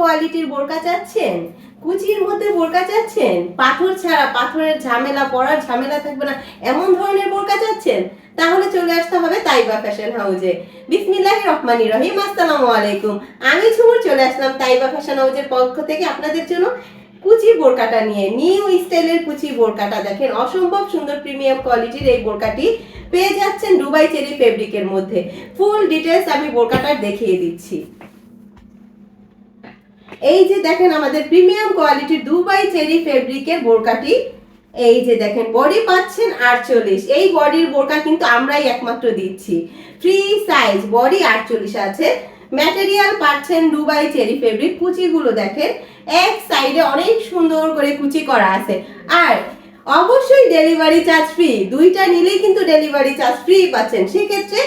কোয়ালিটির বোরকা চাচ্ছেন? কুচির মধ্যে বোরকা চাচ্ছেন? পাথর ছাড়া পাথরের ঝামেলা পড়ার ঝামেলা থাকবে না, এমন ধরনের বোরকা চাচ্ছেন? তাহলে চলে আসতে হবে তাইবা ফ্যাশন হাউজে বিসমিল্লাহির রহমানির রহিম, আসসালামু আলাইকুম। আমি ঝুমুর চলে আসলাম তাইবা ফ্যাশন হাউজের পক্ষ থেকে আপনাদের জন্য কুচি বোরকাটা নিয়ে। নিউ স্টাইলের কুচি বোরকাটা দেখেন, অসম্ভব সুন্দর প্রিমিয়াম কোয়ালিটির এই বোরকাটি পেয়ে যাচ্ছেন দুবাই চেরি ফেব্রিকের মধ্যে। ফুল ডিটেলস আমি বোরকাটার দেখিয়ে দিচ্ছি। এই যে দেখেন আমাদের প্রিমিয়াম কোয়ালিটির দুবাই চেরি ফেব্রিকের বোরকাটি, এই যে দেখেন বডি পাচ্ছেন আটচল্লিশ। এই বডির বোরকা কিন্তু আমরাই একমাত্র দিচ্ছি। ফ্রি সাইজ বডি আটচল্লিশ আছে। ম্যাটেরিয়াল পাচ্ছেন দুবাই চেরি ফেব্রিক, কুচিগুলো দেখেন, এক সাইডে অনেক সুন্দর করে কুচি করা আছে। আর অবশ্যই ডেলিভারি চার্জ ফ্রি দুইটা নিলেই কিন্তু ডেলিভারি চার্জ ফ্রি পাচ্ছেন। সেক্ষেত্রে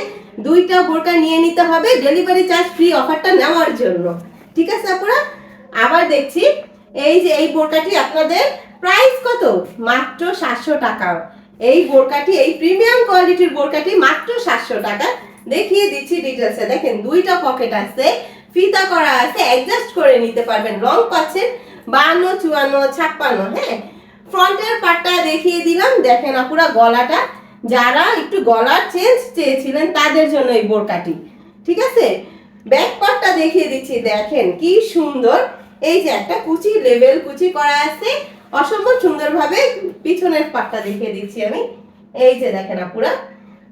দুইটা বোরকা নিয়ে নিতে হবে ডেলিভারি চার্জ ফ্রি অফারটা নেওয়ার জন্য। ঠিক আছে আপনারা আবার দেখছি, এই যে এই বোরকাটি আপনাদের প্রাইস কত? মাত্র সাতশো টাকা। এই বোরকাটি, এই প্রিমিয়াম কোয়ালিটির বোরকাটি মাত্র সাতশো টাকা। দেখিয়ে দিচ্ছি ডিটেলসে দেখেন, দুইটা পকেট আছে, ফিতা করা আছে অ্যাডজাস্ট করে নিতে পারবেন। রং পাচ্ছেন বান্ন, চুয়ান্ন, ছাপ্পান্ন হ্যাঁ? ফ্রন্টের পার্টটা দেখিয়ে দিলাম। দেখেন আপুরা গলাটা, যারা একটু গলার চেঞ্জ চেয়েছিলেন, তাদের জন্য এই বোরকাটি। ঠিক আছে? ব্যাক পার্টটা দেখিয়ে দিচ্ছি। দেখেন কি সুন্দর এই যে একটা কুচি লেভেল কুচি করা আছে। অসম্ভব সুন্দরভাবে পিছনের পাটটা দেখিয়ে দিচ্ছি আমি। এই যে দেখেন আপুরা,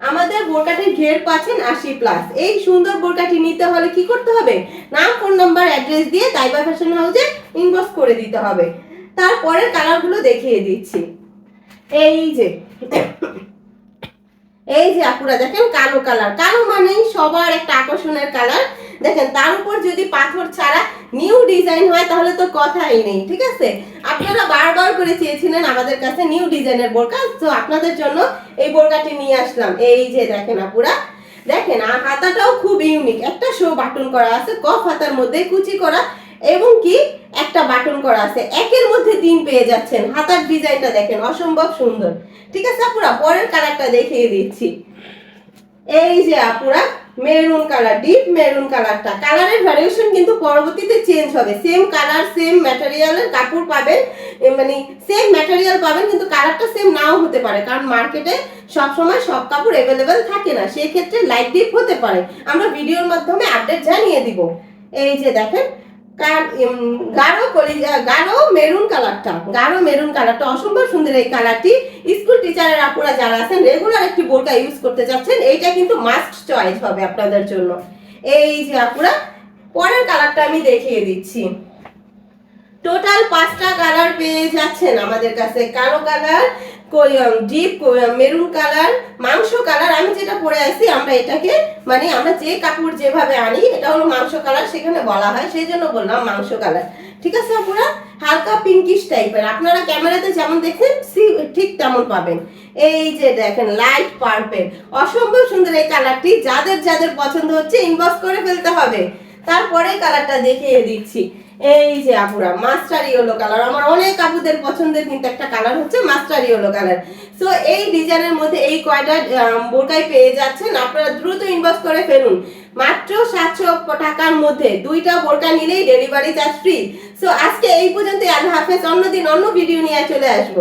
আমাদের বোরকাটির ঘের পাচ্ছেন আশি প্লাস এই সুন্দর বোরকাটি নিতে হলে কি করতে হবে? নাম ফোন নাম্বার অ্যাড্রেস দিয়ে তাইবা ফ্যাশন হাউসে ইনবক্স করে দিতে হবে। তারপরের কালারগুলো দেখিয়ে দিচ্ছি। এই যে এই যে আপুরা, দেখেন কালো কালার কালো মানেই সবার একটা আকর্ষণের কালার দেখেন, তার উপর যদি পাথর ছাড়া নিউ ডিজাইন হয়, তাহলে তো কথাই নেই, ঠিক আছে? আপনারা বারবার করে চেয়েছিলেন আমাদের কাছে নিউ ডিজাইনের বোরকা, তো আপনাদের জন্য এই বোরকাটি নিয়ে আসলাম। এই যে দেখেন আপুরা, দেখেন, আর হাতাটাও খুব ইউনিক একটা শো বাটন করা আছে, কফ হাতার মধ্যে কুচি করা, এবং কি একটা বাটন করা আছে। একের মধ্যে তিন পেয়ে যাচ্ছেন। হাতার ডিজাইনটা দেখেন, অসম্ভব সুন্দর। ঠিক আছে আপুরা, পরের কালারটা দেখিয়ে দিচ্ছি। এই যে আপুরা মেরুন কালার, ডিপ মেরুন কালারটা। কালারের ভ্যারিয়েশন কিন্তু পরবর্তীতে চেঞ্জ হবে। সেম কালার সেম ম্যাটেরিয়ালের কাপড় পাবেন মানে সেম ম্যাটেরিয়াল পাবেন, কিন্তু কালারটা সেম নাও হতে পারে। কারণ মার্কেটে সবসময় সব কাপড় অ্যাভেলেবেল থাকে না। সেই ক্ষেত্রে লাইট ডিপ হতে পারে। আমরা ভিডিওর মাধ্যমে আপডেট জানিয়ে দিব। এই যে দেখেন কার- গাঢ় করি গাঢ় মেরুন কালারটা, গাঢ় মেরুন কালারটা, অসম্ভব সুন্দর এই কালারটি। স্কুল টিচারের আপুরা যারা আছেন রেগুলার একটি বোরকা ইউজ করতে চাচ্ছেন এইটা কিন্তু মাস্ট চয়েস হবে আপনাদের জন্য। এই যে আপুরা, পরের কালারটা আমি দেখিয়ে দিচ্ছি। টোটাল পাঁচটা কালার পেয়ে যাচ্ছেন আমাদের কাছে। কালো কালার ডিপ মেরুন কালার মাংস কালার আমি যেটা পরে আছি, আমরা এটাকে মানে আমরা যে কাপড় যেভাবে আনি, এটা হলো মাংস কালার সেখানে বলা হয়, সেই জন্য বললাম মাংস কালার ঠিক আছে আপনারা হালকা পিঙ্কিশ টাইপের আপনারা ক্যামেরাতে যেমন দেখেন সি- ঠিক তেমন পাবেন। এই যে দেখেন লাইট পার্পেল অসম্ভব সুন্দর এই কালারটি যাদের যাদের পছন্দ হচ্ছে ইনবক্স করে ফেলতে হবে। তারপরে কালারটা দেখিয়ে দিচ্ছি। এই যে আপুরা মাস্টার ইয়েলো কালার আমার অনেক আপুদের পছন্দের কিন্তু একটা কালার হচ্ছে মাস্টার ইয়েলো কালার সো এই ডিজাইনের মধ্যে এই কয়টা বোরকাই পেয়ে যাচ্ছেন, আপনারা দ্রুত ইনবক্স করে ফেলুন। মাত্র সাতশো টাকার মধ্যে দুইটা বোরকা নিলেই ডেলিভারি চার্জ ফ্রি সো আজকে এই পর্যন্ত আল্লাহ হাফেজ। অন্যদিন অন্য ভিডিও নিয়ে চলে আসব।